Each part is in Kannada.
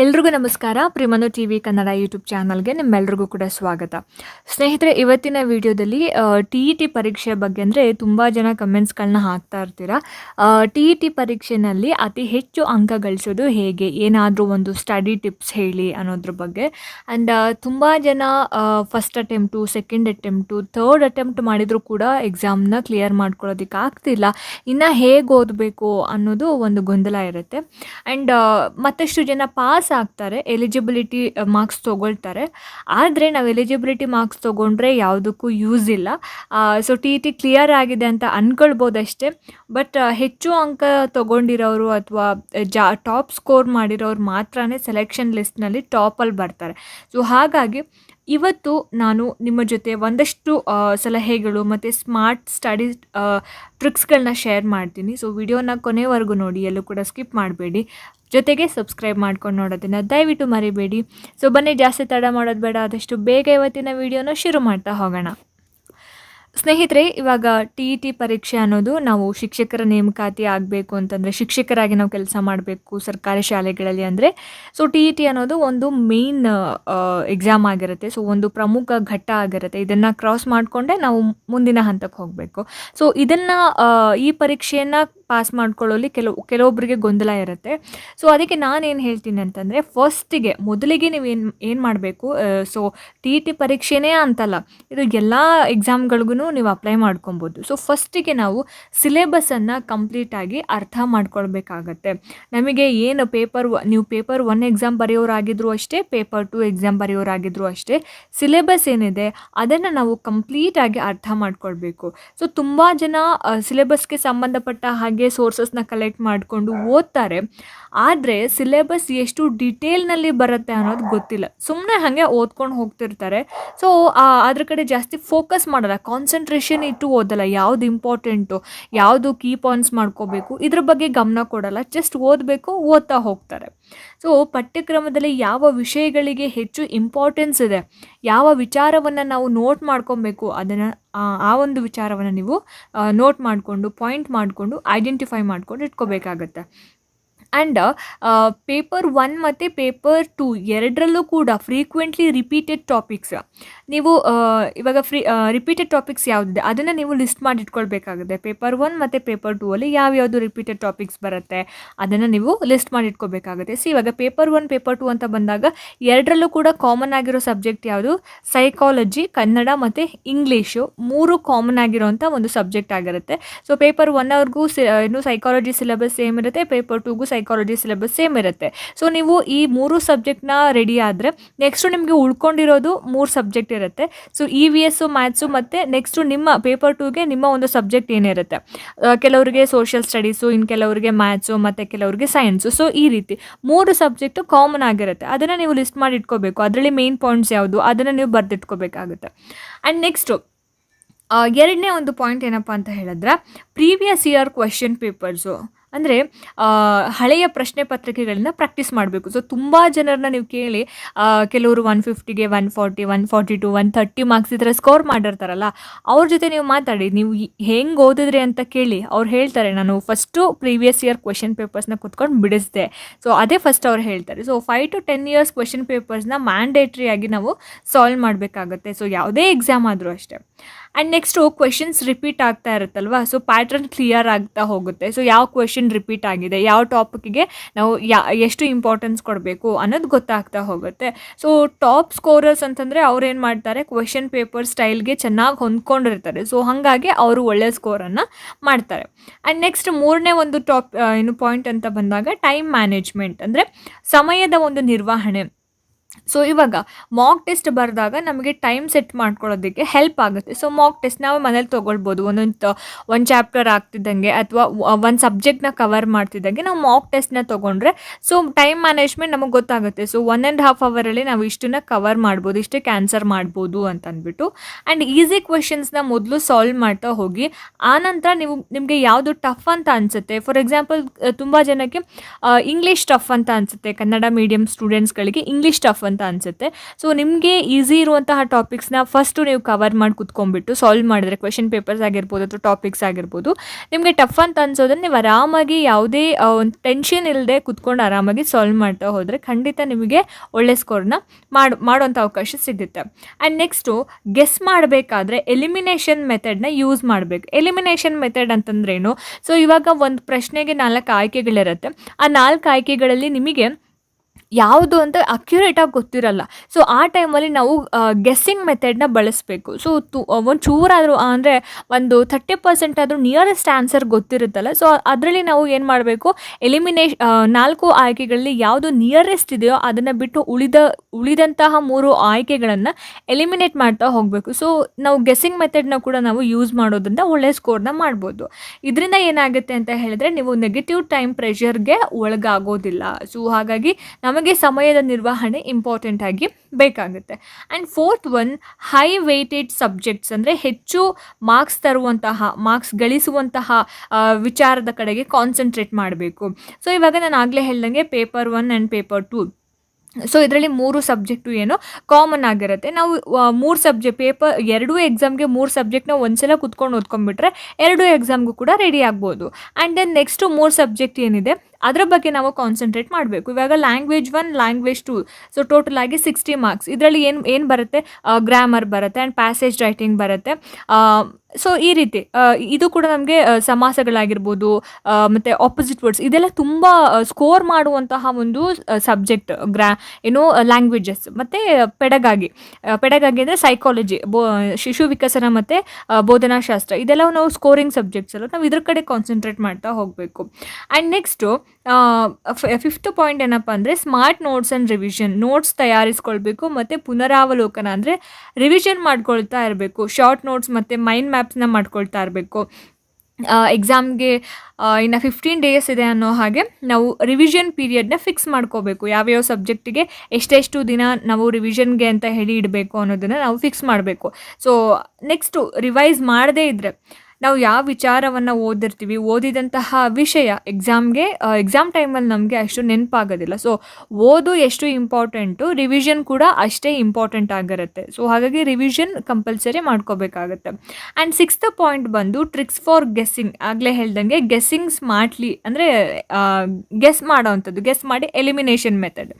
ಎಲ್ರಿಗೂ ನಮಸ್ಕಾರ. ಪ್ರಿಮನು ಟಿ ವಿ ಕನ್ನಡ ಯೂಟ್ಯೂಬ್ ಚಾನಲ್ಗೆ ನಿಮ್ಮೆಲ್ರಿಗೂ ಕೂಡ ಸ್ವಾಗತ. ಸ್ನೇಹಿತರೆ, ಇವತ್ತಿನ ವಿಡಿಯೋದಲ್ಲಿ ಟಿ ಇ ಟಿ ಪರೀಕ್ಷೆ ಬಗ್ಗೆ ಅಂದರೆ ತುಂಬ ಜನ ಕಮೆಂಟ್ಸ್ಗಳನ್ನ ಹಾಕ್ತಾ ಇರ್ತೀರಾ? ಟಿ ಇ ಟಿ ಪರೀಕ್ಷೆನಲ್ಲಿ ಅತಿ ಹೆಚ್ಚು ಅಂಕ ಗಳಿಸೋದು ಹೇಗೆ? ಏನಾದರೂ ಒಂದು ಸ್ಟಡಿ ಟಿಪ್ಸ್ ಹೇಳಿ ಅನ್ನೋದ್ರ ಬಗ್ಗೆ. ಆ್ಯಂಡ್ ತುಂಬ ಜನ first attempt second attempt third attempt ಮಾಡಿದರೂ ಕೂಡ ಎಕ್ಸಾಮ್ನ ಕ್ಲಿಯರ್ ಮಾಡ್ಕೊಳ್ಳೋದಕ್ಕೆ ಆಗ್ತಿಲ್ಲ. ಇನ್ನು ಹೇಗೆ ಓದಬೇಕು ಅನ್ನೋದು ಒಂದು ಗೊಂದಲ ಇರುತ್ತೆ. ಆ್ಯಂಡ್ ಮತ್ತಷ್ಟು ಜನ ಪಾಸ್ ಆಗ್ತಾರೆ ಎಲಿಜಿಬಿಲಿಟಿ ಮಾರ್ಕ್ಸ್ ತೊಗೊಳ್ತಾರೆ. ಆದರೆ ನಾವು ಎಲಿಜಿಬಿಲಿಟಿ ಮಾರ್ಕ್ಸ್ ತೊಗೊಂಡ್ರೆ ಯಾವುದಕ್ಕೂ ಯೂಸ್ ಇಲ್ಲ. ಸೊ ಟಿ ಟಿ ಕ್ಲಿಯರ್ ಆಗಿದೆ ಅಂತ ಅಂದ್ಕೊಳ್ಬೋದಷ್ಟೇ ಬಟ್ ಹೆಚ್ಚು ಅಂಕ ತೊಗೊಂಡಿರೋರು ಅಥವಾ ಜಾ ಟಾಪ್ ಸ್ಕೋರ್ ಮಾಡಿರೋರು ಮಾತ್ರ ಸೆಲೆಕ್ಷನ್ ಲಿಸ್ಟ್ನಲ್ಲಿ ಟಾಪಲ್ಲಿ ಬರ್ತಾರೆ. ಸೊ ಹಾಗಾಗಿ ಇವತ್ತು ನಾನು ನಿಮ್ಮ ಜೊತೆ ಒಂದಷ್ಟು ಸಲಹೆಗಳು ಮತ್ತು ಸ್ಮಾರ್ಟ್ ಸ್ಟಡಿ ಟ್ರಿಕ್ಸ್ಗಳನ್ನ ಶೇರ್ ಮಾಡ್ತೀನಿ. ಸೊ, ವಿಡಿಯೋನ ಕೊನೆವರೆಗೂ ನೋಡಿ, ಎಲ್ಲೂ ಕೂಡ ಸ್ಕಿಪ್ ಮಾಡಬೇಡಿ. ಜೊತೆಗೆ ಸಬ್ಸ್ಕ್ರೈಬ್ ಮಾಡ್ಕೊಂಡು ನೋಡೋದನ್ನು ದಯವಿಟ್ಟು ಮರಿಬೇಡಿ. ಸೊ, ಬನ್ನಿ, ಜಾಸ್ತಿ ತಡ ಮಾಡೋದು ಬೇಡ. ಆದಷ್ಟು ಬೇಗ ಇವತ್ತಿನ ವಿಡಿಯೋನ ಶುರು ಮಾಡ್ತಾ ಹೋಗೋಣ. ಸ್ನೇಹಿತರೆ, ಇವಾಗ ಟಿ ಇ ಟಿ ಪರೀಕ್ಷೆ ಅನ್ನೋದು ನಾವು ಶಿಕ್ಷಕರ ನೇಮಕಾತಿ ಆಗಬೇಕು ಅಂತಂದರೆ ಶಿಕ್ಷಕರಾಗಿ ನಾವು ಕೆಲಸ ಮಾಡಬೇಕು ಸರ್ಕಾರಿ ಶಾಲೆಗಳಲ್ಲಿ ಅಂದರೆ. ಸೊ ಟಿ ಇ ಟಿ ಅನ್ನೋದು ಒಂದು ಮೇನ್ ಎಕ್ಸಾಮ್ ಆಗಿರುತ್ತೆ. ಸೊ ಒಂದು ಪ್ರಮುಖ ಘಟ್ಟ ಆಗಿರುತ್ತೆ. ಇದನ್ನು ಕ್ರಾಸ್ ಮಾಡಿಕೊಂಡೇ ನಾವು ಮುಂದಿನ ಹಂತಕ್ಕೆ ಹೋಗಬೇಕು. ಸೊ ಇದನ್ನು ಈ ಪರೀಕ್ಷೆಯನ್ನು ಪಾಸ್ ಮಾಡ್ಕೊಳ್ಳೋಲ್ಲಿ ಕೆಲವು ಕೆಲವೊಬ್ಬರಿಗೆ ಗೊಂದಲ ಇರುತ್ತೆ. ಸೊ ಅದಕ್ಕೆ ನಾನೇನು ಹೇಳ್ತೀನಿ ಅಂತಂದರೆ ಫಸ್ಟಿಗೆ ಮೊದಲಿಗೆ ನೀವು ಏನು ಏನು ಮಾಡಬೇಕು ಸೊ ಟಿ ಇ ಟಿ ಪರೀಕ್ಷೆನೇ ಅಂತಲ್ಲ. ಇದು ಎಲ್ಲ ಎಕ್ಸಾಮ್ಗಳಿಗೂ ನೀವು ಅಪ್ಲೈ ಮಾಡ್ಕೊಬೋದು. ಸೊ ಫಸ್ಟಿಗೆ ನಾವು ಸಿಲೆಬಸನ್ನು ಕಂಪ್ಲೀಟಾಗಿ ಅರ್ಥ ಮಾಡ್ಕೊಳ್ಬೇಕಾಗತ್ತೆ. ನಮಗೆ ಏನು ಪೇಪರ್ ನೀವು ಪೇಪರ್ ಒನ್ ಎಕ್ಸಾಮ್ ಬರೆಯೋರಾಗಿದ್ದರೂ ಅಷ್ಟೇ ಪೇಪರ್ ಟು ಎಕ್ಸಾಮ್ ಬರೆಯೋರಾಗಿದ್ದರೂ ಅಷ್ಟೇ ಸಿಲೆಬಸ್ ಏನಿದೆ ಅದನ್ನು ನಾವು ಕಂಪ್ಲೀಟಾಗಿ ಅರ್ಥ ಮಾಡ್ಕೊಳ್ಬೇಕು. ಸೊ ತುಂಬ ಜನ ಸಿಲೆಬಸ್ಗೆ ಸಂಬಂಧಪಟ್ಟ ಹಾಗೆ ಸೋರ್ಸಸ್ನ ಕಲೆಕ್ಟ್ ಮಾಡಿಕೊಂಡು ಓದ್ತಾರೆ. ಆದರೆ ಸಿಲೆಬಸ್ ಎಷ್ಟು ಡಿಟೇಲ್ನಲ್ಲಿ ಬರುತ್ತೆ ಅನ್ನೋದು ಗೊತ್ತಿಲ್ಲ. ಸುಮ್ಮನೆ ಹಾಗೆ ಓದ್ಕೊಂಡು ಹೋಗ್ತಿರ್ತಾರೆ. ಸೊ ಅದ್ರ ಕಡೆ ಜಾಸ್ತಿ ಫೋಕಸ್ ಮಾಡಲ್ಲ. ಕಾನ್ಸಂಟ್ರೇಷನ್ ಇಟ್ಟು ಓದಲ್ಲ, ಯಾವ್ದು ಇಂಪಾರ್ಟೆಂಟು ಯಾವುದು ಕೀ ಪಾಯಿಂಟ್ಸ್ ಮಾಡ್ಕೋಬೇಕು, ಇದ್ರ ಬಗ್ಗೆ ಗಮನ ಕೊಡಲ್ಲ ಜಸ್ಟ್ ಓದಬೇಕು, ಓದ್ತಾ ಹೋಗ್ತಾರೆ. ಸೊ ಪಠ್ಯಕ್ರಮದಲ್ಲಿ ಯಾವ ವಿಷಯಗಳಿಗೆ ಹೆಚ್ಚು ಇಂಪಾರ್ಟೆನ್ಸ್ ಇದೆ, ಯಾವ ವಿಚಾರವನ್ನು ನಾವು ನೋಟ್ ಮಾಡ್ಕೊಬೇಕು, ಅದನ್ನು, ಆ ಒಂದು ವಿಚಾರವನ್ನು ನೀವು ನೋಟ್ ಮಾಡಿಕೊಂಡು ಪಾಯಿಂಟ್ ಮಾಡಿಕೊಂಡು ಐಡೆಂಟಿಫೈ ಮಾಡ್ಕೊಂಡು ಇಟ್ಕೋಬೇಕಾಗತ್ತೆ. ಆ್ಯಂಡ್ ಪೇಪರ್ ಒನ್ ಮತ್ತು ಪೇಪರ್ ಟು ಎರಡರಲ್ಲೂ ಕೂಡ ಫ್ರೀಕ್ವೆಂಟ್ಲಿ ರಿಪೀಟೆಡ್ ಟಾಪಿಕ್ಸ್ ನೀವು ಆ, ಇವಾಗ ಫ್ರೀ ರಿಪೀಟೆಡ್ ಟಾಪಿಕ್ಸ್ ಯಾವುದಿದೆ ಅದನ್ನು ನೀವು ಲಿಸ್ಟ್ ಮಾಡಿ ಇಟ್ಕೊಳ್ಬೇಕಾಗುತ್ತೆ ಪೇಪರ್ ಒನ್ ಮತ್ತು ಪೇಪರ್ ಟೂ ಅಲ್ಲಿ ಯಾವ್ಯಾವುದು ರಿಪೀಟೆಡ್ ಟಾಪಿಕ್ಸ್ ಬರುತ್ತೆ ಅದನ್ನು ನೀವು ಲಿಸ್ಟ್ ಮಾಡಿ ಇಟ್ಕೋಬೇಕಾಗುತ್ತೆ ಸಿ ಇವಾಗ ಪೇಪರ್ ಒನ್ ಪೇಪರ್ ಟು ಅಂತ ಬಂದಾಗ ಎರಡರಲ್ಲೂ ಕೂಡ ಕಾಮನ್ ಆಗಿರೋ ಸಬ್ಜೆಕ್ಟ್ ಯಾವುದು? ಸೈಕಾಲಜಿ ಕನ್ನಡ ಮತ್ತು ಇಂಗ್ಲೀಷು ಮೂರು ಕಾಮನ್ ಆಗಿರೋವಂಥ ಒಂದು ಸಬ್ಜೆಕ್ಟ್ ಆಗಿರುತ್ತೆ. ಸೊ ಪೇಪರ್ ಒನ್ ಅವ್ರಿಗೂ ಸಿ ಏನು ಸೈಕಾಲಜಿ ಸಿಲೆಬಸ್ ಸೇಮ್ ಇರುತ್ತೆ ಪೇಪರ್ ಟೂಗೂ ಸೈಕಾಲಜಿ ಸಿಲೆಬಸ್ ಸೇಮ್ ಇರುತ್ತೆ. ಸೊ ನೀವು ಈ ಮೂರು ಸಬ್ಜೆಕ್ಟ್ನ ರೆಡಿ ಆದರೆ ನೆಕ್ಸ್ಟು ನಿಮಗೆ ಉಳ್ಕೊಂಡಿರೋದು ಮೂರು ಸಬ್ಜೆಕ್ಟ್ ಇರುತ್ತೆ. So E V S maths ಮತ್ತು ನೆಕ್ಸ್ಟು ನಿಮ್ಮ ಪೇಪರ್ ಟೂಗೆ ನಿಮ್ಮ ಒಂದು ಸಬ್ಜೆಕ್ಟ್ ಏನಿರುತ್ತೆ. ಕೆಲವರಿಗೆ ಸೋಷಿಯಲ್ ಸ್ಟಡೀಸು ಇನ್ನು ಕೆಲವರಿಗೆ ಮ್ಯಾಥ್ಸು ಮತ್ತು ಕೆಲವರಿಗೆ ಸೈನ್ಸು ಸೊ ಈ ರೀತಿ ಮೂರು ಸಬ್ಜೆಕ್ಟು ಕಾಮನ್ ಆಗಿರುತ್ತೆ. ಅದನ್ನು ನೀವು ಲಿಸ್ಟ್ ಮಾಡಿ ಇಟ್ಕೋಬೇಕು. ಅದರಲ್ಲಿ ಮೇನ್ ಪಾಯಿಂಟ್ಸ್ ಯಾವುದು? ಅದನ್ನು ನೀವು ಬರೆದಿಟ್ಕೋಬೇಕಾಗುತ್ತೆ. ಆ್ಯಂಡ್ ನೆಕ್ಸ್ಟು ಎರಡನೇ ಒಂದು ಪಾಯಿಂಟ್ ಏನಪ್ಪ ಅಂತ ಹೇಳಿದ್ರೆ ಪ್ರೀವಿಯಸ್ ಇಯರ್ ಕ್ವೆಶನ್ ಪೇಪರ್ಸು ಅಂದರೆ ಹಳೆಯ ಪ್ರಶ್ನೆ ಪತ್ರಿಕೆಗಳನ್ನ ಪ್ರಾಕ್ಟೀಸ್ ಮಾಡಬೇಕು. ಸೊ ತುಂಬ ಜನರನ್ನ ನೀವು ಕೇಳಿ ಕೆಲವರು one ಫಿಫ್ಟಿಗೆ one forty one forty two one thirty marks ಥರ ಸ್ಕೋರ್ ಮಾಡಿರ್ತಾರಲ್ಲ, ಅವ್ರ ಜೊತೆ ನೀವು ಮಾತಾಡಿ, ನೀವು ಹೆಂಗೆ ಓದಿದ್ರಿ ಅಂತ ಕೇಳಿ, ಅವ್ರು ಹೇಳ್ತಾರೆ, ನಾನು ಫಸ್ಟು ಪ್ರೀವಿಯಸ್ ಇಯರ್ ಕ್ವೆಶನ್ ಪೇಪರ್ಸ್ನ ಕುತ್ಕೊಂಡು ಬಿಡಿಸಿದೆ. ಸೊ ಅದೇ ಫಸ್ಟ್ ಅವ್ರು ಹೇಳ್ತಾರೆ. So five to ten years question ಪೇಪರ್ಸ್ನ mandatory ಆಗಿ ನಾವು ಸಾಲ್ವ್ ಮಾಡಬೇಕಾಗುತ್ತೆ. ಸೊ ಯಾವುದೇ ಎಕ್ಸಾಮ್ ಆದರೂ ಅಷ್ಟೇ. ಆ್ಯಂಡ್ ನೆಕ್ಸ್ಟು ಕ್ವೆಶನ್ಸ್ ರಿಪೀಟ್ ಆಗ್ತಾ ಇರುತ್ತಲ್ವ? ಸೊ ಪ್ಯಾಟ್ರನ್ ಕ್ಲಿಯರ್ ಆಗ್ತಾ ಹೋಗುತ್ತೆ. ಸೊ ಯಾವ ಕ್ವೆಶನ್ ರಿಪೀಟ್ ಆಗಿದೆ. ಯಾವ ಟಾಪಿಕ್ಗೆ ನಾವು ಯಾ, ಎಷ್ಟು ಇಂಪಾರ್ಟೆನ್ಸ್ ಕೊಡಬೇಕು ಅನ್ನೋದು ಗೊತ್ತಾಗ್ತಾ ಹೋಗುತ್ತೆ. ಸೊ ಟಾಪ್ ಸ್ಕೋರರ್ಸ್ ಅಂತಂದರೆ ಅವ್ರು ಏನು ಮಾಡ್ತಾರೆ? ಕ್ವೆಶನ್ ಪೇಪರ್ ಸ್ಟೈಲ್ಗೆ ಚೆನ್ನಾಗಿ ಹೊಂದ್ಕೊಂಡಿರ್ತಾರೆ. ಸೊ ಹಾಗಾಗಿ ಅವರು ಒಳ್ಳೆಯ ಸ್ಕೋರನ್ನು ಮಾಡ್ತಾರೆ. ಆ್ಯಂಡ್ ನೆಕ್ಸ್ಟ್ ಮೂರನೇ ಒಂದು ಟಾಪ್ ಏನು ಪಾಯಿಂಟ್ ಅಂತ ಬಂದಾಗ ಟೈಮ್ ಮ್ಯಾನೇಜ್ಮೆಂಟ್ ಅಂದರೆ ಸಮಯದ ಒಂದು ನಿರ್ವಹಣೆ. ಸೊ ಇವಾಗ ಮಾಕ್ ಟೆಸ್ಟ್ ಬರೆದಾಗ ನಮಗೆ ಟೈಮ್ ಸೆಟ್ ಮಾಡ್ಕೊಳ್ಳೋದಕ್ಕೆ ಹೆಲ್ಪ್ ಆಗುತ್ತೆ. ಸೊ ಮಾಕ್ ಟೆಸ್ಟ್ ನಾವು ಮನೇಲಿ ತೊಗೊಳ್ಬೋದು. ಒಂದೊಂದು ಒಂದು ಚಾಪ್ಟರ್ ಆಗ್ತಿದ್ದಂಗೆ ಅಥವಾ ಒಂದು ಸಬ್ಜೆಕ್ಟ್ನ ಕವರ್ ಮಾಡ್ತಿದ್ದಂಗೆ ನಾವು ಮಾಕ್ ಟೆಸ್ಟ್ನ ತೊಗೊಂಡ್ರೆ ಸೊ ಟೈಮ್ ಮ್ಯಾನೇಜ್ಮೆಂಟ್ ನಮಗೆ ಗೊತ್ತಾಗುತ್ತೆ. ಸೊ ಒನ್ ಆ್ಯಂಡ್ ಹಾಫ್ ಅವರಲ್ಲಿ ನಾವು ಇಷ್ಟನ್ನ ಕವರ್ ಮಾಡ್ಬೋದು, ಇಷ್ಟಕ್ಕೆ ಕ್ಯಾನ್ಸರ್ ಮಾಡ್ಬೋದು ಅಂತ ಅಂದ್ಬಿಟ್ಟು. ಆ್ಯಂಡ್ ಈಸಿ ಕ್ವೆಶನ್ಸ್ನ ಮೊದಲು ಸಾಲ್ವ್ ಮಾಡ್ತಾ ಹೋಗಿ ಆನಂತರ ನೀವು, ನಿಮಗೆ ಯಾವುದು ಟಫ್ ಅಂತ ಅನಿಸುತ್ತೆ? ಫಾರ್ ಎಕ್ಸಾಂಪಲ್ ತುಂಬ ಜನಕ್ಕೆ ಇಂಗ್ಲೀಷ್ ಟಫ್ ಅಂತ ಅನಿಸುತ್ತೆ. ಕನ್ನಡ ಮೀಡಿಯಂ ಸ್ಟೂಡೆಂಟ್ಸ್ಗಳಿಗೆ ಇಂಗ್ಲೀಷ್ ಟಫ್ ಟಫ್ ಅಂತ ಅನಿಸುತ್ತೆ. ಸೊ ನಿಮಗೆ ಈಸಿ ಇರುವಂತಹ ಟಾಪಿಕ್ಸ್ನ ಫಸ್ಟು ನೀವು ಕವರ್ ಮಾಡಿ ಕುತ್ಕೊಂಡ್ಬಿಟ್ಟು ಸಾಲ್ವ್ ಮಾಡಿದ್ರೆ ಕ್ವೆಶನ್ ಪೇಪರ್ಸ್ ಆಗಿರ್ಬೋದು ಅಥವಾ ಟಾಪಿಕ್ಸ್ ಆಗಿರ್ಬೋದು, ನಿಮಗೆ ಟಫ್ ಅಂತ ಅನ್ಸೋದನ್ನ ನೀವು ಆರಾಮಾಗಿ ಯಾವುದೇ ಒಂದು ಟೆನ್ಷನ್ ಇಲ್ಲದೆ ಕುತ್ಕೊಂಡು ಆರಾಮಾಗಿ ಸಾಲ್ವ್ ಮಾಡ್ತಾ ಹೋದರೆ ಖಂಡಿತ ನಿಮಗೆ ಒಳ್ಳೆ ಸ್ಕೋರ್ನ ಮಾಡಿ ಮಾಡುವಂಥ ಅವಕಾಶ ಸಿಗುತ್ತೆ. ಆ್ಯಂಡ್ ನೆಕ್ಸ್ಟು ಗೆಸ್ ಮಾಡಬೇಕಾದ್ರೆ ಎಲಿಮಿನೇಷನ್ ಮೆಥಡ್ನ ಯೂಸ್ ಮಾಡಬೇಕು. ಎಲಿಮಿನೇಷನ್ ಮೆಥಡ್ ಅಂತಂದ್ರೇನು? ಸೊ ಇವಾಗ ಒಂದು ಪ್ರಶ್ನೆಗೆ ನಾಲ್ಕು ಆಯ್ಕೆಗಳಿರುತ್ತೆ. ಆ ನಾಲ್ಕು ಆಯ್ಕೆಗಳಲ್ಲಿ ನಿಮಗೆ ಯಾವುದು ಅಂತ ಅಕ್ಯುರೇಟಾಗಿ ಗೊತ್ತಿರಲ್ಲ. ಸೊ ಆ ಟೈಮಲ್ಲಿ ನಾವು ಗೆಸ್ಸಿಂಗ್ ಮೆಥಡ್ನ ಬಳಸಬೇಕು. ಸೊ ತು ಒಂದು ಚೂರಾದರೂ ಅಂದರೆ ಒಂದು ಥರ್ಟಿ ಪರ್ಸೆಂಟ್ ಆದರೂ ನಿಯರೆಸ್ಟ್ ಆನ್ಸರ್ ಗೊತ್ತಿರುತ್ತಲ್ಲ. ಸೊ ಅದರಲ್ಲಿ ನಾವು ಏನು ಮಾಡಬೇಕು? ಎಲಿಮಿನೇಷ್ ನಾಲ್ಕು ಆಯ್ಕೆಗಳಲ್ಲಿ ಯಾವುದು ನಿಯರೆಸ್ಟ್ ಇದೆಯೋ ಅದನ್ನು ಬಿಟ್ಟು ಉಳಿದ, ಉಳಿದಂತಹ ಮೂರು ಆಯ್ಕೆಗಳನ್ನು ಎಲಿಮಿನೇಟ್ ಮಾಡ್ತಾ ಹೋಗಬೇಕು. ಸೊ ನಾವು ಗೆಸ್ಸಿಂಗ್ ಮೆಥಡ್ನ ಕೂಡ ನಾವು ಯೂಸ್ ಮಾಡೋದ್ರಿಂದ ಒಳ್ಳೆಯ ಸ್ಕೋರ್ನ ಮಾಡ್ಬೋದು. ಇದರಿಂದ ಏನಾಗುತ್ತೆ ಅಂತ ಹೇಳಿದ್ರೆ, ನೀವು ನೆಗೆಟಿವ್ ಟೈಮ್ ಪ್ರೆಷರ್ಗೆ ಒಳಗಾಗೋದಿಲ್ಲ. ಸೊ ಹಾಗಾಗಿ ನಮಗೆ ಸಮಯದ ನಿರ್ವಹಣೆ ಇಂಪಾರ್ಟೆಂಟ್ ಆಗಿ ಬೇಕಾಗುತ್ತೆ. And fourth one high weighted subjects ಅಂದರೆ ಹೆಚ್ಚು ಮಾರ್ಕ್ಸ್ ತರುವಂತಹ ಮಾರ್ಕ್ಸ್ ಗಳಿಸುವಂತಹ ವಿಚಾರದ ಕಡೆಗೆ ಕಾನ್ಸಂಟ್ರೇಟ್ ಮಾಡಬೇಕು. ಸೊ ಇವಾಗ ನಾನು ಆಗಲೇ ಹೇಳ್ದಂಗೆ paper one and paper two so ಇದರಲ್ಲಿ ಮೂರು ಸಬ್ಜೆಕ್ಟು ಏನು ಕಾಮನ್ ಆಗಿರುತ್ತೆ. ನಾವು ಮೂರು ಸಬ್ಜೆಕ್ಟ್ ಪೇಪರ್ ಎರಡೂ ಎಕ್ಸಾಮ್ಗೆ ಮೂರು ಸಬ್ಜೆಕ್ಟ್ನ ಒಂದ್ಸಲ ಕುತ್ಕೊಂಡು ಓದ್ಕೊಂಡ್ಬಿಟ್ರೆ ಎರಡೂ ಎಕ್ಸಾಮ್ಗೂ ಕೂಡ ರೆಡಿ ಆಗ್ಬೋದು. ಆ್ಯಂಡ್ ದೆನ್ ನೆಕ್ಸ್ಟು ಮೂರು ಸಬ್ಜೆಕ್ಟ್ ಏನಿದೆ? ಅದರ ಬಗ್ಗೆ ನಾವು ಕಾನ್ಸಂಟ್ರೇಟ್ ಮಾಡಬೇಕು. ಇವಾಗ language one language two so total ಆಗಿ ಸಿಕ್ಸ್ಟಿ ಮಾರ್ಕ್ಸ್ ಇದರಲ್ಲಿ ಏನು ಏನು ಬರುತ್ತೆ? ಗ್ರಾಮರ್ ಬರುತ್ತೆ ಆ್ಯಂಡ್ ಪ್ಯಾಸೇಜ್ ರೈಟಿಂಗ್ ಬರುತ್ತೆ. ಸೊ ಈ ರೀತಿ ಇದು ಕೂಡ ನಮಗೆ ಸಮಾಸಗಳಾಗಿರ್ಬೋದು ಮತ್ತು ಆಪೋಸಿಟ್ ವರ್ಡ್ಸ್ ಇದೆಲ್ಲ ತುಂಬ ಸ್ಕೋರ್ ಮಾಡುವಂತಹ ಒಂದು ಸಬ್ಜೆಕ್ಟ್ ಗ್ರಾ ಏನೋ ಲ್ಯಾಂಗ್ವೇಜಸ್ ಮತ್ತು ಪೆಡಗಾಗಿ ಪೆಡಗಾಗಿ ಅಂದರೆ ಸೈಕಾಲಜಿ ಬೋ, ಶಿಶು ವಿಕಸನ ಮತ್ತು ಬೋಧನಾಶಾಸ್ತ್ರ. ಇದೆಲ್ಲ ನಾವು ಸ್ಕೋರಿಂಗ್ ಸಬ್ಜೆಕ್ಟ್ಸ್ ಅಲ್ಲ, ನಾವು ಇದ್ರ ಕಡೆ ಕಾನ್ಸಂಟ್ರೇಟ್ ಮಾಡ್ತಾ ಹೋಗಬೇಕು. ಆ್ಯಂಡ್ ನೆಕ್ಸ್ಟು ಫಿಫ್ತ್ ಪಾಯಿಂಟ್ ಏನಪ್ಪ ಅಂದರೆ smart notes and revision notes ತಯಾರಿಸ್ಕೊಳ್ಬೇಕು ಮತ್ತು ಪುನರಾವಲೋಕನ ಅಂದರೆ ರಿವಿಷನ್ ಮಾಡ್ಕೊಳ್ತಾ ಇರಬೇಕು. ಶಾರ್ಟ್ ನೋಟ್ಸ್ ಮತ್ತು ಮೈಂಡ್ ಮ್ಯಾಪ್ಸ್ನ ಮಾಡ್ಕೊಳ್ತಾ ಇರಬೇಕು. ಎಕ್ಸಾಮ್ಗೆ ಇನ್ನು ಫಿಫ್ಟೀನ್ ಡೇಸ್ ಇದೆ ಅನ್ನೋ ಹಾಗೆ ನಾವು ರಿವಿಷನ್ ಪೀರಿಯಡ್ನ ಫಿಕ್ಸ್ ಮಾಡ್ಕೋಬೇಕು. ಯಾವ್ಯಾವ ಸಬ್ಜೆಕ್ಟಿಗೆ ಎಷ್ಟೆಷ್ಟು ದಿನ ನಾವು ರಿವಿಷನ್ಗೆ ಅಂತ ಹೇಳಿ ಇಡಬೇಕು ಅನ್ನೋದನ್ನು ನಾವು ಫಿಕ್ಸ್ ಮಾಡಬೇಕು. ಸೊ ನೆಕ್ಸ್ಟು ರಿವೈಸ್ ಮಾಡದೇ ಇದ್ದರೆ ನಾವು ಯಾವ ವಿಚಾರವನ್ನು ಓದಿರ್ತೀವಿ, ಓದಿದಂತಹ ವಿಷಯ ಎಕ್ಸಾಮ್ಗೆ ಎಕ್ಸಾಮ್ ಟೈಮಲ್ಲಿ ನಮಗೆ ಅಷ್ಟು ನೆನಪಾಗೋದಿಲ್ಲ. ಸೊ ಓದು ಎಷ್ಟು ಇಂಪಾರ್ಟೆಂಟು ರಿವಿಷನ್ ಕೂಡ ಅಷ್ಟೇ ಇಂಪಾರ್ಟೆಂಟ್ ಆಗಿರುತ್ತೆ. ಸೊ ಹಾಗಾಗಿ ರಿವಿಷನ್ ಕಂಪಲ್ಸರಿ ಮಾಡ್ಕೋಬೇಕಾಗತ್ತೆ. ಆ್ಯಂಡ್ ಸಿಕ್ಸ್ತ್ ಪಾಯಿಂಟ್ ಬಂದು ಟ್ರಿಕ್ಸ್ ಫಾರ್ ಗೆಸ್ಸಿಂಗ್ ಆಗಲೇ ಹೇಳ್ದಂಗೆ ಗೆಸ್ಸಿಂಗ್ ಸ್ಮಾರ್ಟ್ಲಿ ಅಂದರೆ ಗೆಸ್ ಮಾಡೋವಂಥದ್ದು ಗೆಸ್ ಮಾಡಿ elimination method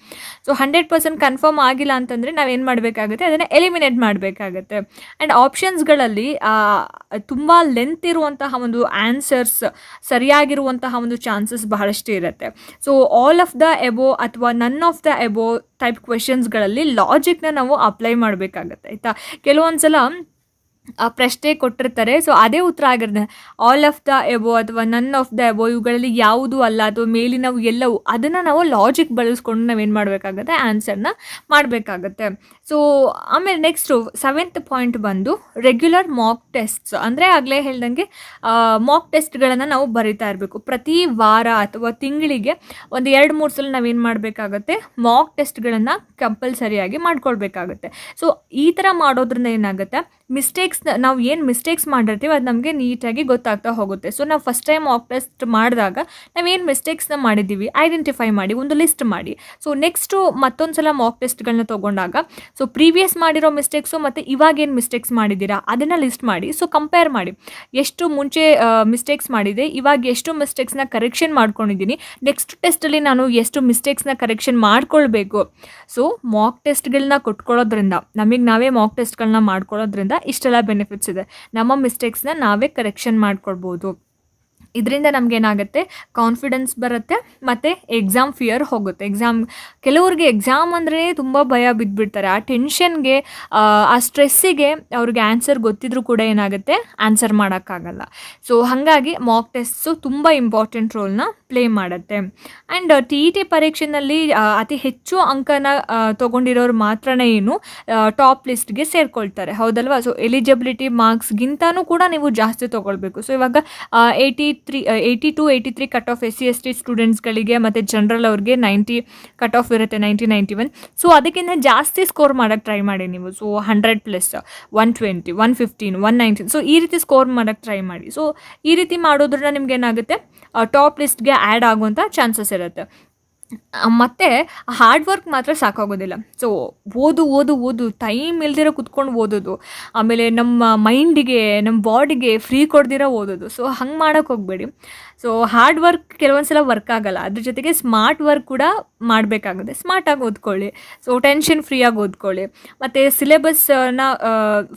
so hundred percent confirm ಆಗಿಲ್ಲ ಅಂತಂದರೆ ನಾವೇನು ಮಾಡಬೇಕಾಗುತ್ತೆ? ಅದನ್ನು ಎಲಿಮಿನೇಟ್ ಮಾಡಬೇಕಾಗತ್ತೆ. ಆ್ಯಂಡ್ ಆಪ್ಷನ್ಸ್ಗಳಲ್ಲಿ ತುಂಬ ಲೆಂತ್ ಇರುವಂತಹ ಒಂದು ಆನ್ಸರ್ಸ್ ಸರಿಯಾಗಿರುವಂತಹ ಒಂದು ಚಾನ್ಸಸ್ ಬಹಳಷ್ಟು ಇರುತ್ತೆ. So all of the above ಅಥವಾ none of the above type ಕ್ವೆಶನ್ಸ್ಗಳಲ್ಲಿ ಲಾಜಿಕ್ನ ನಾವು ಅಪ್ಲೈ ಮಾಡಬೇಕಾಗತ್ತೆ, ಆಯಿತಾ? ಕೆಲವೊಂದು ಸಲ ಪ್ರಶ್ನೆ ಕೊಟ್ಟಿರ್ತಾರೆ. ಸೊ ಅದೇ ಉತ್ತರ ಆಗಿರುತ್ತೆ. ಆಲ್ ಆಫ್ ದ ಎಬೋ ಅಥವಾ ನನ್ ಆಫ್ ದ ಎಬೋ ಇವುಗಳಲ್ಲಿ ಯಾವುದೂ ಅಲ್ಲ ಅಥವಾ ಮೇಲಿನವು ಎಲ್ಲವೂ, ಅದನ್ನು ನಾವು ಲಾಜಿಕ್ ಬಳಸ್ಕೊಂಡು ನಾವೇನು ಮಾಡಬೇಕಾಗತ್ತೆ? ಆನ್ಸರ್ನ ಮಾಡಬೇಕಾಗತ್ತೆ. ಸೊ ಆಮೇಲೆ ನೆಕ್ಸ್ಟು ಸೆವೆಂತ್ ಪಾಯಿಂಟ್ ಬಂದು ರೆಗ್ಯುಲರ್ ಮಾಕ್ ಟೆಸ್ಟ್ಸ್ ಅಂದರೆ ಆಗಲೇ ಹೇಳ್ದಂಗೆ ಮಾಕ್ ಟೆಸ್ಟ್ಗಳನ್ನು ನಾವು ಬರಿತಾ ಇರಬೇಕು. ಪ್ರತಿ ವಾರ ಅಥವಾ ತಿಂಗಳಿಗೆ ಒಂದು ಎರಡು, ಮೂರು ಸಲ ನಾವೇನು ಮಾಡಬೇಕಾಗತ್ತೆ? ಮಾಕ್ ಟೆಸ್ಟ್ಗಳನ್ನು ಕಂಪಲ್ಸರಿಯಾಗಿ ಮಾಡ್ಕೊಳ್ಬೇಕಾಗತ್ತೆ. ಸೊ ಈ ಥರ ಮಾಡೋದ್ರಿಂದ ಏನಾಗುತ್ತೆ? ಮಿಸ್ಟೇಕ್ಸ್ ನಾವು ಏನು ಮಿಸ್ಟೇಕ್ಸ್ ಮಾಡಿರ್ತೀವಿ ಅದು ನಮಗೆ ನೀಟಾಗಿ ಗೊತ್ತಾಗ್ತಾ ಹೋಗುತ್ತೆ. ಸೊ ನಾವು ಫಸ್ಟ್ ಟೈಮ್ ಮಾಕ್ ಟೆಸ್ಟ್ ಮಾಡಿದಾಗ ನಾವೇನು ಮಿಸ್ಟೇಕ್ಸ್ನ ಮಾಡಿದ್ದೀವಿ ಐಡೆಂಟಿಫೈ ಮಾಡಿ, ಒಂದು ಲಿಸ್ಟ್ ಮಾಡಿ. ಸೊ ನೆಕ್ಸ್ಟು ಮತ್ತೊಂದು ಸಲ ಮಾಕ್ ಟೆಸ್ಟ್ಗಳನ್ನ ತೊಗೊಂಡಾಗ ಸೊ ಪ್ರೀವಿಯಸ್ ಮಾಡಿರೋ ಮಿಸ್ಟೇಕ್ಸು ಮತ್ತು ಇವಾಗೇನು ಮಿಸ್ಟೇಕ್ಸ್ ಮಾಡಿದ್ದೀರಾ ಅದನ್ನು ಲಿಸ್ಟ್ ಮಾಡಿ. ಸೊ ಕಂಪೇರ್ ಮಾಡಿ. ಎಷ್ಟು ಮುಂಚೆ ಮಿಸ್ಟೇಕ್ಸ್ ಮಾಡಿದೆ, ಇವಾಗ ಎಷ್ಟು ಮಿಸ್ಟೇಕ್ಸ್ನ ಕರೆಕ್ಷನ್ ಮಾಡ್ಕೊಂಡಿದ್ದೀನಿ ನೆಕ್ಸ್ಟ್ ಟೆಸ್ಟಲ್ಲಿ ನಾನು ಎಷ್ಟು ಮಿಸ್ಟೇಕ್ಸ್ನ ಕರೆಕ್ಷನ್ ಮಾಡ್ಕೊಳ್ಬೇಕು. ಸೊ ಮಾಕ್ ಟೆಸ್ಟ್ಗಳನ್ನ ಕೊಟ್ಕೊಳ್ಳೋದ್ರಿಂದ ನಮಗೆ ನಾವೇ ಮಾಕ್ ಟೆಸ್ಟ್ಗಳನ್ನ ಮಾಡ್ಕೊಳ್ಳೋದ್ರಿಂದ ಇಷ್ಟೆಲ್ಲ ಬೆನಿಫಿಟ್ಸ್ ಇದೆ. ನಮ್ಮ ಮಿಸ್ಟೇಕ್ಸ್ನ ನಾವೇ ಕರೆಕ್ಷನ್ ಮಾಡ್ಕೊಳ್ಬೋದು. ಇದರಿಂದ ನಮಗೇನಾಗುತ್ತೆ ಕಾನ್ಫಿಡೆನ್ಸ್ ಬರುತ್ತೆ, ಮತ್ತು ಎಕ್ಸಾಮ್ ಫಿಯರ್ ಹೋಗುತ್ತೆ. ಎಕ್ಸಾಮ್ ಕೆಲವ್ರಿಗೆ ಎಕ್ಸಾಮ್ ಅಂದರೆ ತುಂಬ ಭಯ ಬಿದ್ದುಬಿಡ್ತಾರೆ ಆ ಟೆನ್ಷನ್ಗೆ ಆ ಸ್ಟ್ರೆಸ್ಸಿಗೆ ಅವ್ರಿಗೆ ಆನ್ಸರ್ ಗೊತ್ತಿದ್ರೂ ಕೂಡ ಏನಾಗುತ್ತೆ? ಆನ್ಸರ್ ಮಾಡೋಕ್ಕಾಗಲ್ಲ. ಸೊ ಹಾಗಾಗಿ ಮಾಕ್ ಟೆಸ್ಟ್ಸು ತುಂಬ ಇಂಪಾರ್ಟೆಂಟ್ ರೋಲ್ನ ಪ್ಲೇ ಮಾಡುತ್ತೆ. ಆ್ಯಂಡ್ ಟಿ ಇ ಟಿ ಪರೀಕ್ಷೆನಲ್ಲಿ ಅತಿ ಹೆಚ್ಚು ಅಂಕನ ತಗೊಂಡಿರೋರು ಮಾತ್ರನೇ ಏನು ಟಾಪ್ ಲಿಸ್ಟ್ಗೆ ಸೇರ್ಕೊಳ್ತಾರೆ. ಹೌದಲ್ವಾ? ಸೊ ಎಲಿಜಿಬಿಲಿಟಿ ಮಾರ್ಕ್ಸ್ಗಿಂತನೂ ಕೂಡ ನೀವು ಜಾಸ್ತಿ ತೊಗೊಳ್ಬೇಕು. ಸೊ ಇವಾಗ eighty three eighty two eighty three cut off S C S T ಸ್ಟೂಡೆಂಟ್ಸ್ಗಳಿಗೆ ಮತ್ತು ಜನರಲ್ ಅವ್ರಿಗೆ ನೈಂಟಿ ಕಟ್ ಆಫ್ ಇರುತ್ತೆ ನೈಂಟಿ ನೈಂಟಿ ಒನ್ ಸೊ ಅದಕ್ಕಿಂತ ಜಾಸ್ತಿ ಸ್ಕೋರ್ ಮಾಡೋಕ್ಕೆ ಟ್ರೈ ಮಾಡಿ ನೀವು. So hundred plus one twenty one fifteen one nineteen so ಈ ರೀತಿ ಸ್ಕೋರ್ ಮಾಡೋಕ್ಕೆ ಟ್ರೈ ಮಾಡಿ. ಸೊ ಈ ರೀತಿ ಮಾಡೋದ್ರಿಂದ ನಿಮ್ಗೆ ಏನಾಗುತ್ತೆ? ಟಾಪ್ ಲಿಸ್ಟ್ಗೆ ಆ್ಯಡ್ ಆಗುವಂಥ ಚಾನ್ಸಸ್ ಇರುತ್ತೆ. ಮತ್ತು ಹಾರ್ಡ್ ವರ್ಕ್ ಮಾತ್ರ ಸಾಕಾಗೋದಿಲ್ಲ. ಸೊ ಓದು ಓದು ಓದು ಟೈಮ್ ಇಲ್ದಿರೋ ಕುತ್ಕೊಂಡು ಓದೋದು, ಆಮೇಲೆ ನಮ್ಮ ಮೈಂಡಿಗೆ ನಮ್ಮ ಬಾಡಿಗೆ ಫ್ರೀ ಕೊಡ್ದಿರೋ ಓದೋದು. ಸೊ ಹಂಗೆ ಮಾಡೋಕ್ಕೆ ಹೋಗಬೇಡಿ. ಸೊ ಹಾರ್ಡ್ ವರ್ಕ್ ಕೆಲವೊಂದು ಸಲ ವರ್ಕ್ ಆಗಲ್ಲ. ಅದ್ರ ಜೊತೆಗೆ ಸ್ಮಾರ್ಟ್ ವರ್ಕ್ ಕೂಡ ಮಾಡಬೇಕಾಗುತ್ತೆ. ಸ್ಮಾರ್ಟಾಗಿ ಓದ್ಕೊಳ್ಳಿ. ಸೊ ಟೆನ್ಷನ್ ಫ್ರೀಯಾಗಿ ಓದ್ಕೊಳ್ಳಿ. ಮತ್ತು ಸಿಲೆಬಸ್ನ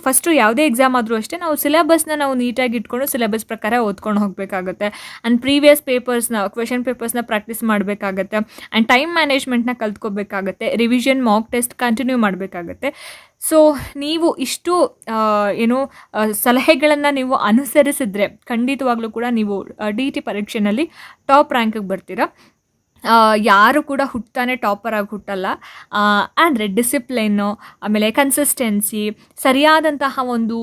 ಫಸ್ಟು ಯಾವುದೇ ಎಕ್ಸಾಮ್ ಆದರೂ ಅಷ್ಟೇ ನಾವು ಸಿಲೆಬಸ್ನ ನಾವು ನೀಟಾಗಿ ಇಟ್ಕೊಂಡು ಸಿಲೆಬಸ್ ಪ್ರಕಾರ ಓದ್ಕೊಂಡು ಹೋಗಬೇಕಾಗುತ್ತೆ. ಆ್ಯಂಡ್ ಪ್ರೀವಿಯಸ್ ಪೇಪರ್ಸ್ನ ಕ್ವೆಶನ್ ಪೇಪರ್ಸ್ನ ಪ್ರಾಕ್ಟೀಸ್ ಮಾಡಬೇಕಾಗತ್ತೆ. ಆ್ಯಂಡ್ ಟೈಮ್ ಮ್ಯಾನೇಜ್ಮೆಂಟ್ನ ಕಲ್ತ್ಕೋಬೇಕಾಗತ್ತೆ. ರಿವಿಷನ್ ಮಾಕ್ ಟೆಸ್ಟ್ ಕಂಟಿನ್ಯೂ ಮಾಡಬೇಕಾಗತ್ತೆ. ಸೊ ನೀವು ಇಷ್ಟು ಏನು ಸಲಹೆಗಳನ್ನು ನೀವು ಅನುಸರಿಸಿದ್ರೆ ಖಂಡಿತವಾಗ್ಲೂ ಕೂಡ ನೀವು ಡಿ ಟಿ ಪರೀಕ್ಷೆಯಲ್ಲಿ ಟಾಪ್ ರ್ಯಾಂಕಿಗೆ ಬರ್ತೀರಾ. ಯಾರು ಕೂಡ ಹುಟ್ತಾನೆ ಟಾಪರ್ ಆಗಿ ಹುಟ್ಟಲ್ಲ. ಅಂದರೆ ಡಿಸಿಪ್ಲಿನ್ನು ಆಮೇಲೆ ಕನ್ಸಿಸ್ಟೆನ್ಸಿ ಸರಿಯಾದಂತಹ ಒಂದು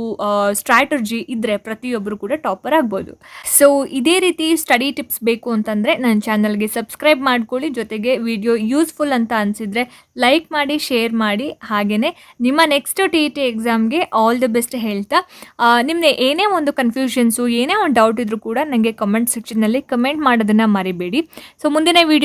ಸ್ಟ್ರಾಟರ್ಜಿ ಇದ್ದರೆ ಪ್ರತಿಯೊಬ್ಬರು ಕೂಡ ಟಾಪರ್ ಆಗ್ಬೋದು. ಸೊ ಇದೇ ರೀತಿ ಸ್ಟಡಿ ಟಿಪ್ಸ್ ಬೇಕು ಅಂತಂದರೆ ನನ್ನ ಚಾನಲ್ಗೆ ಸಬ್ಸ್ಕ್ರೈಬ್ ಮಾಡ್ಕೊಳ್ಳಿ. ಜೊತೆಗೆ ವಿಡಿಯೋ ಯೂಸ್ಫುಲ್ ಅಂತ ಅನಿಸಿದರೆ ಲೈಕ್ ಮಾಡಿ ಶೇರ್ ಮಾಡಿ. ಹಾಗೆಯೇ ನಿಮ್ಮ ನೆಕ್ಸ್ಟ್ ಟಿ ಇ ಟಿ ಎಕ್ಸಾಮ್ಗೆ ಆಲ್ ದಿ ಬೆಸ್ಟ್ ಹೇಳ್ತಾ. ನಿಮ್ಮನ್ನೇ ಏನೇ ಒಂದು ಕನ್ಫ್ಯೂಷನ್ಸು ಏನೇ ಒಂದು ಡೌಟ್ ಇದ್ದರೂ ಕೂಡ ನನಗೆ ಕಮೆಂಟ್ ಸೆಕ್ಷನ್ನಲ್ಲಿ ಕಮೆಂಟ್ ಮಾಡೋದನ್ನು ಮರಿಬೇಡಿ. ಸೊ ಮುಂದಿನ